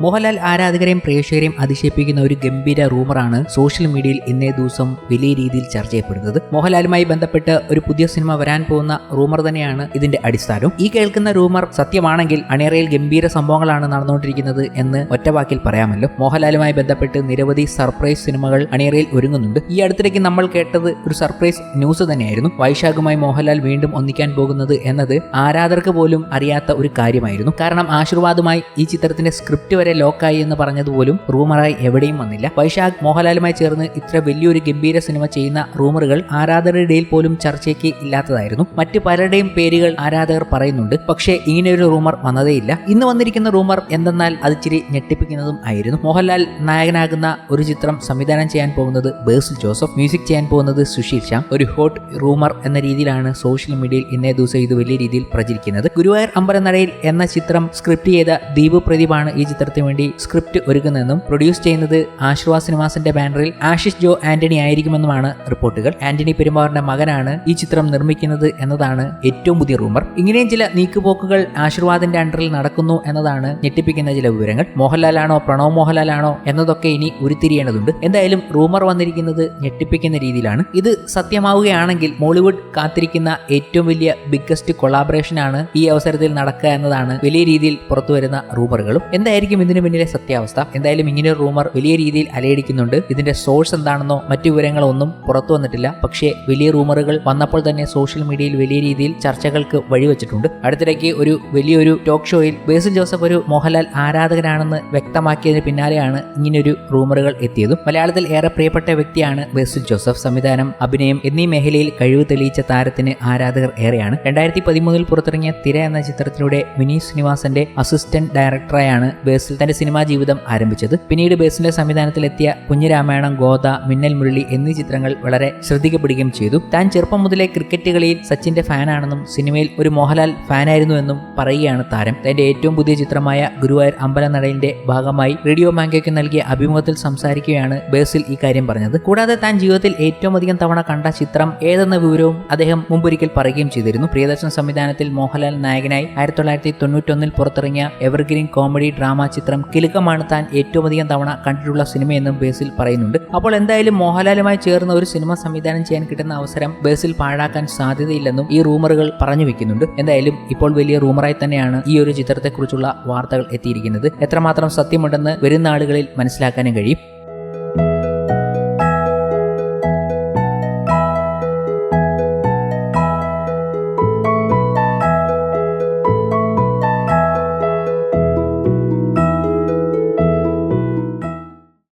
മോഹൻലാൽ ആരാധകരെയും പ്രേക്ഷകരെയും അതിശയിപ്പിക്കുന്ന ഒരു ഗംഭീര റൂമറാണ് സോഷ്യൽ മീഡിയയിൽ ഇന്നേ ദിവസം വലിയ രീതിയിൽ ചർച്ച ചെയ്യപ്പെടുന്നത്. മോഹൻലാലുമായി ബന്ധപ്പെട്ട് ഒരു പുതിയ സിനിമ വരാൻ പോകുന്ന റൂമർ തന്നെയാണ് ഇതിന്റെ അടിസ്ഥാനം. ഈ കേൾക്കുന്ന റൂമർ സത്യമാണെങ്കിൽ അണിയറയിൽ ഗംഭീര സംഭവങ്ങളാണ് നടന്നുകൊണ്ടിരിക്കുന്നത് എന്ന് ഒറ്റവാക്കിൽ പറയാമല്ലോ. മോഹൻലാലുമായി ബന്ധപ്പെട്ട് നിരവധി സർപ്രൈസ് സിനിമകൾ അണിയറയിൽ ഒരുങ്ങുന്നുണ്ട്. ഈ അടുത്തിടയ്ക്ക് നമ്മൾ കേട്ടത് ഒരു സർപ്രൈസ് ന്യൂസ് തന്നെയായിരുന്നു. വൈശാഖുമായി മോഹൻലാൽ വീണ്ടും ഒന്നിക്കാൻ പോകുന്നത് എന്നത് ആരാധകർക്ക് പോലും അറിയാത്ത ഒരു കാര്യമായിരുന്നു. കാരണം ആശീർവാദുമായി ഈ ചിത്രത്തിന്റെ സ്ക്രിപ്റ്റ് വരെ ലോക്കായി എന്ന് പറഞ്ഞതുപോലും റൂമറായി എവിടെയും വന്നില്ല. വൈശാഖ് മോഹൻലാലുമായി ചേർന്ന് ഇത്ര വലിയൊരു ഗംഭീര സിനിമ ചെയ്യുന്ന റൂമറുകൾ ആരാധകരുടെ ഇടയിൽ പോലും ചർച്ചയ്ക്ക് ഇല്ലാത്തതായിരുന്നു. മറ്റു പലരുടെയും പേരുകൾ ആരാധകർ പറയുന്നുണ്ട്. പക്ഷേ ഇങ്ങനെയൊരു റൂമർ വന്നതേയില്ല. ഇന്ന് വന്നിരിക്കുന്ന റൂമർ എന്തെന്നാൽ അത് ഇച്ചിരി ഞെട്ടിപ്പിക്കുന്നതും ആയിരുന്നു. മോഹൻലാൽ നായകനാകുന്ന ഒരു ചിത്രം സംവിധാനം ചെയ്യാൻ പോകുന്നത് ബേസിൽ ജോസഫ് മ്യൂസിക് ചെയ്യാൻ പോകുന്നത് സുശീൽ ശ്യാം. ഒരു ഹോട്ട് റൂമർ എന്ന രീതിയിലാണ് സോഷ്യൽ മീഡിയയിൽ ഇന്നേ ദിവസം ഇത് വലിയ രീതിയിൽ പ്രചരിക്കുന്നത്. ഗുരുവായൂർ അമ്പലനടയിൽ എന്ന ചിത്രം സ്ക്രിപ്റ്റ് ചെയ്ത ദീപ് പ്രദീപാണ് ഈ ചിത്രത്തിന് വേണ്ടി സ്ക്രിപ്റ്റ് ഒരുക്കുന്നതെന്നും പ്രൊഡ്യൂസ് ചെയ്യുന്നത് ആശ്വാസ് സിനിമാസിന്റെ ബാനറിൽ ആഷിഷ് ജോ ആന്റണി ആയിരിക്കുമെന്നുമാണ് റിപ്പോർട്ടുകൾ. ആന്റണി പെരുമാറിന്റെ മകനാണ് ഈ ചിത്രം നിർമ്മിക്കുന്നത് എന്നതാണ് ഏറ്റവും പുതിയ റൂമർ. ഇങ്ങനെയും ചില നീക്കുപോക്കുകൾ ആശീർവാദിന്റെ അണ്ടറിൽ നടക്കുന്നു എന്നതാണ് ഞെട്ടിപ്പിക്കുന്ന ചില വിവരങ്ങൾ. മോഹൻലാലാണോ പ്രണവ് മോഹൻലാലാണോ എന്നതൊക്കെ ഇനി ഉരുത്തിരിയേണ്ടതുണ്ട്. എന്തായാലും റൂമർ വന്നിരിക്കുന്നത് ഞെട്ടിപ്പിക്കുന്ന രീതിയിലാണ്. ഇത് സത്യമാവുകയാണെങ്കിൽ മോളിവുഡ് കാത്തിരിക്കുന്ന ഏറ്റവും വലിയ ബിഗ്ഗസ്റ്റ് കൊളാബറേഷനാണ് ഈ അവസരത്തിൽ നടക്കുക എന്നതാണ് വലിയ രീതിയിൽ പുറത്തു വരുന്ന റൂമറുകളും. എന്തായിരിക്കും ഇതിന് പിന്നിലെ സത്യാവസ്ഥ. എന്തായാലും ഇങ്ങനെ റൂമർ വലിയ രീതിയിൽ അലയടിക്കുന്നുണ്ട്. ഇതിന്റെ സോഴ്സ് എന്താണെന്നോ മറ്റു വിവരങ്ങളോ ഒന്നും പുറത്തു വന്നിട്ടില്ല. പക്ഷേ വലിയ റൂമറുകൾ വന്നപ്പോൾ തന്നെ സോഷ്യൽ മീഡിയയിൽ വലിയ രീതിയിൽ ചർച്ചകൾക്ക് വഴിവെച്ചിട്ടുണ്ട്. അടുത്തിടയ്ക്ക് ഒരു വലിയൊരു ടോക്ക് ഷോയിൽ ബേസിൽ ജോസഫ് ഒരു മോഹൻലാൽ ആരാധകനാണെന്ന് വ്യക്തമാക്കിയതിന് പിന്നാലെയാണ് ഇങ്ങനെയൊരു റൂമറുകൾ എത്തിയതും. മലയാളത്തിൽ ഏറെ പ്രിയപ്പെട്ട വ്യക്തിയാണ് ബേസിൽ ജോസഫ്. സംവിധാനം അഭിനയം എന്നീ മേഖലയിൽ കഴിവ് തെളിയിച്ച താരത്തിന് ആരാധകർ ഏറെയാണ്. രണ്ടായിരത്തി പതിമൂന്നിൽ പുറത്തിറങ്ങിയ തിര എന്ന ചിത്രത്തിലൂടെ വിനീത് ശ്രീനിവാസന്റെ അസിസ്റ്റന്റ് ഡയറക്ടറായാണ് ബേസിൽ തന്റെ സിനിമാ ജീവിതം ആരംഭിച്ചത്. പിന്നീട് ബേസിന്റെ സംവിധാനത്തിലെത്തിയ കുഞ്ഞിരാമായണം ഗോദ മിന്നൽ മുരളി എന്നീ ചിത്രങ്ങൾ വളരെ ശ്രദ്ധിക്കപ്പെടുകയും ചെയ്തു. താൻ ചെറുപ്പം മുതലേ ക്രിക്കറ്റ് കളിയിൽ സച്ചിന്റെ ഫാനാണെന്നും സിനിമയിൽ ഒരു മോഹൻലാൽ ഫാനായിരുന്നു എന്നും പറയുകയാണ് താരം. തന്റെ ഏറ്റവും പുതിയ ചിത്രമായ ഗുരുവായൂർ അമ്പലനടയിലിന്റെ ഭാഗമായി റേഡിയോ മാങ്കയ്ക്ക് നൽകിയ അഭിമുഖത്തിൽ സംസാരിക്കുകയാണ് ബേസിൽ ഈ കാര്യം പറഞ്ഞത്. കൂടാതെ താൻ ജീവിതത്തിൽ ഏറ്റവും അധികം തവണ കണ്ട ചിത്രം ഏതെന്ന വിവരവും അദ്ദേഹം മുമ്പൊരിക്കൽ പറയുകയും ചെയ്തിരുന്നു. പ്രിയദർശൻ സംവിധാനത്തിൽ മോഹൻലാൽ നായകനായി ആയിരത്തി തൊള്ളായിരത്തി തൊണ്ണൂറ്റൊന്നിൽ പുറത്തിറങ്ങിയ എവർഗ്രീൻ കോമഡി ഡ്രാമ ചിത്രം കിലുക്കമാണ് താൻ ഏറ്റവും അധികം തവണ കണ്ടിട്ടുള്ള സിനിമയെന്നും ബേസിൽ പറയുന്നുണ്ട്. അപ്പോൾ എന്തായാലും മോഹൻലാലുമായി ചേർന്ന് ഒരു സിനിമ സംവിധാനം ചെയ്യാൻ കിട്ടുന്ന അവസരം ബേസിൽ പാഴാക്കാൻ സാധ്യതയില്ലെന്നും ഈ റൂമറുകൾ പറഞ്ഞു വെക്കുന്നുണ്ട്. എന്തായാലും ഇപ്പോൾ വലിയ റൂമറായി തന്നെയാണ് ഈ ഒരു ചിത്രത്തെക്കുറിച്ചുള്ള വാർത്തകൾ എത്തിയിരിക്കുന്നത്. എത്രമാത്രം സത്യമുണ്ടെന്ന് വരുന്ന ആളുകളിൽ മനസ്സിലാക്കാനും കഴിയും.